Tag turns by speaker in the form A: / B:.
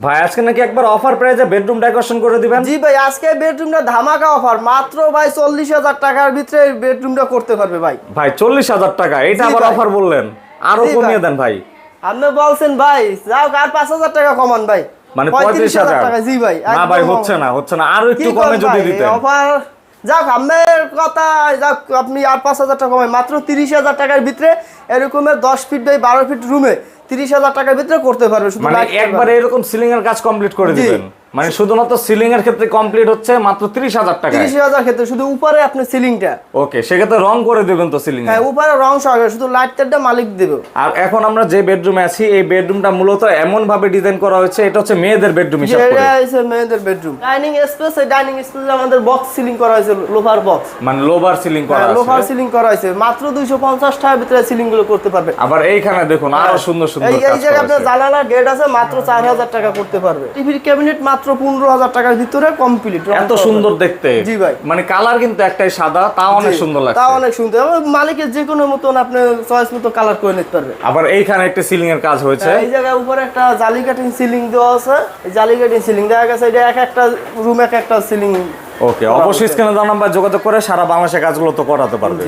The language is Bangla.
A: ভাই আজকে নাকি একবার অফার প্রাইজে বেডরুম ডেকোরেশন করে দিবেন?
B: জি ভাই আজকে বেডরুমটা ধামাকা অফার মাত্র ভাই চল্লিশ হাজার টাকার ভিতরে বেডরুমটা করতে পারবে ভাই।
A: ভাই চল্লিশ হাজার টাকা এটা আবার অফার বললেন।
B: আরও
A: কমিয়ে দেন ভাই।
B: আপনি বলছেন ভাই যাও আর পাঁচ হাজার টাকা কমান ভাই।
A: মানে পঁয়ত্রিশ হাজার
B: টাকা জি ভাই
A: না ভাই হচ্ছে না হচ্ছে না। আরও একটু কমে যদি দিতেন।
B: অফার যাক আপনার কথা যাক আপনি আর পাঁচ হাজার টাকা কমাই। মাত্র তিরিশ হাজার টাকার ভিতরে এরকমের দশ ফিট বাই বারো ফিট রুমে তিরিশ হাজার টাকার ভিতরে করতে পারবে শুধু
A: মানে একবারে এরকম সিলিং এর কাজ কমপ্লিট করে। দিবেন মানে শুধুমাত্র সিলিং এর ক্ষেত্রে কমপ্লিট হচ্ছে মাত্র তিরিশ হাজার টাকা
B: তিরিশ হাজার ক্ষেত্রে শুধু উপরে আপনি সিলিংটা
A: ওকে সেক্ষেত্রে রং করে দিবেন তো সিলিং
B: হ্যাঁ উপরে রং সহকারে শুধু লাইট টাইটটা মালিক দেবে।
A: আর এখন আমরা যে বেডরুমে আছি এই বেডরুমটা মূলত এমন ভাবে ডিজাইন করা হয়েছে এটা হচ্ছে মেয়েদের বেডরুম হিসাব করে।
B: এটা হচ্ছে মেয়েদের বেডরুম ডাইনিং স্পেস এই ডাইনিং স্পেসে আমাদের বক্স সিলিং করা হয়েছে লোফার বক্স
A: মানে লোভার সিলিং করা
B: লোফার
A: আছে।
B: সিলিং করা হয়েছে। মাত্র দুইশো পঞ্চাশ টাকার ভিতরে সিলিংগুলো করতে পারবে।
A: আবার এইখানে দেখুন আরও সুন্দর সুন্দর
B: হ্যাঁ। এই
A: কাজ
B: এই জায়গায় আপনার জানালা গেট আছে মাত্র চার হাজার টাকা করতে পারবে। টিভির ক্যাবিনেট মাত্র পনেরো হাজার টাকার ভিতরে কমপ্লিট
A: এত সুন্দর দেখতে।
B: জি ভাই।
A: মানে কালার কিন্তু একটাই সাদা তা অনেক সুন্দর
B: লাগে
A: তা
B: অনেক সুন্দর। মালিকের যে কোনো মতন আপনি চয়েস মতো কালার করে নিতে পারবে
A: আবার এইখানে একটা সিলিং এর কাজ হয়েছে।
B: এই জায়গায় উপরে একটা জালি কাটিং সিলিং দেওয়া আছে। জালি কাটিং সিলিং দেখা গেছে এটা এক একটা রুম এক একটা সিলিং
A: ওকে অবশ্যই স্ক্রিনে দেওয়া নাম্বার যোগাযোগ করে সারা বাংলাদেশে কাজগুলো তো করাতে পারবে।